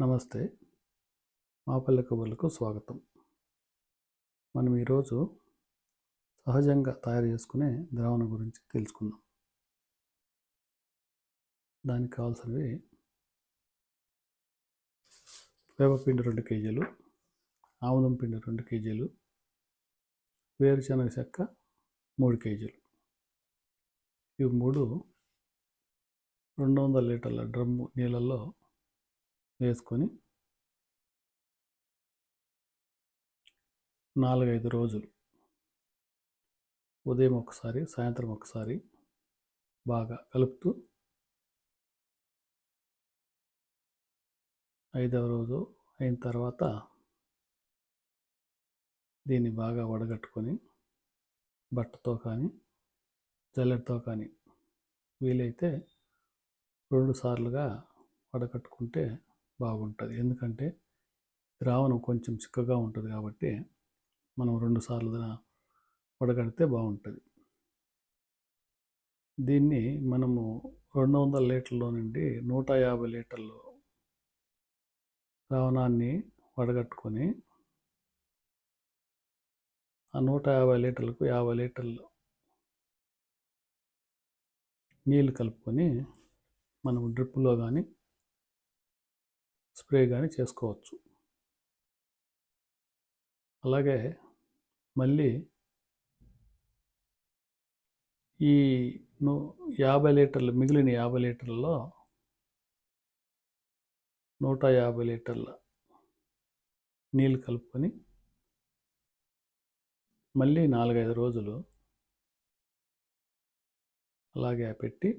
నమస్తే. మాపల్లె కబుర్లకు స్వాగతం. మనం ఈరోజు సహజంగా తయారు చేసుకునే ద్రావణం గురించి తెలుసుకుందాం. దానికి కావాల్సినవి వేపపిండి రెండు కేజీలు ఆముదం పిండి రెండు కేజీలు వేరుశనగ చెక్క మూడు కేజీలు. ఇవి మూడు రెండు వందల లీటర్ల డ్రమ్ము నీళ్ళల్లో వేసుకొని నాలుగైదు రోజులు ఉదయం ఒకసారి సాయంత్రం ఒకసారి బాగా కలుపుతూ ఐదవ రోజు అయిన తర్వాత దీన్ని బాగా వడగట్టుకొని బట్టతో కానీ జల్లెడతో కానీ వీలైతే రెండు సార్లుగా వడకట్టుకుంటే బాగుంటుంది. ఎందుకంటే ద్రావణం కొంచెం చిక్కగా ఉంటుంది కాబట్టి మనం రెండు సార్లు వడగడితే బాగుంటుంది. దీన్ని మనము రెండు వందల లీటర్లో నుండి నూట యాభై లీటర్లు ద్రావణాన్ని వడగట్టుకొని ఆ నూట యాభై లీటర్లకు యాభై లీటర్లు నీళ్ళు కలుపుకొని మనం డ్రిప్పులో కానీ స్ప్రే కానీ చేసుకోవచ్చు. అలాగే మళ్ళీ ఈ యాభై లీటర్లు మిగిలిన యాభై లీటర్లలో నూట యాభై లీటర్ల నీళ్ళు కలుపుకొని మళ్ళీ నాలుగైదు రోజులు అలాగే పెట్టి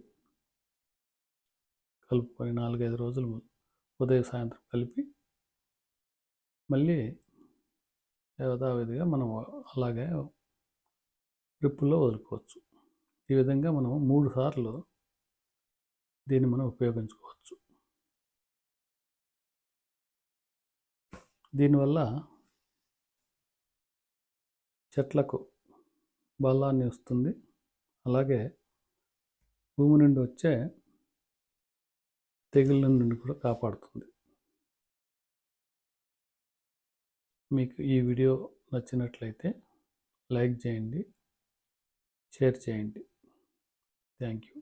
కలుపుకొని నాలుగైదు రోజులు ఉదయం సాయంత్రం కలిపి మళ్ళీ యథావిధిగా మనం అలాగే డ్రిప్పుల్లో వదులుకోవచ్చు. ఈ విధంగా మనం మూడు సార్లు దీన్ని మనం ఉపయోగించుకోవచ్చు. దీనివల్ల చెట్లకు బలాన్ని వస్తుంది అలాగే భూమి నుండి వచ్చే తెగుళ్ళ నుండి కూడా కాపాడుతుంది. మీకు ఈ వీడియో నచ్చినట్లయితే లైక్ చేయండి షేర్ చేయండి. Thank you.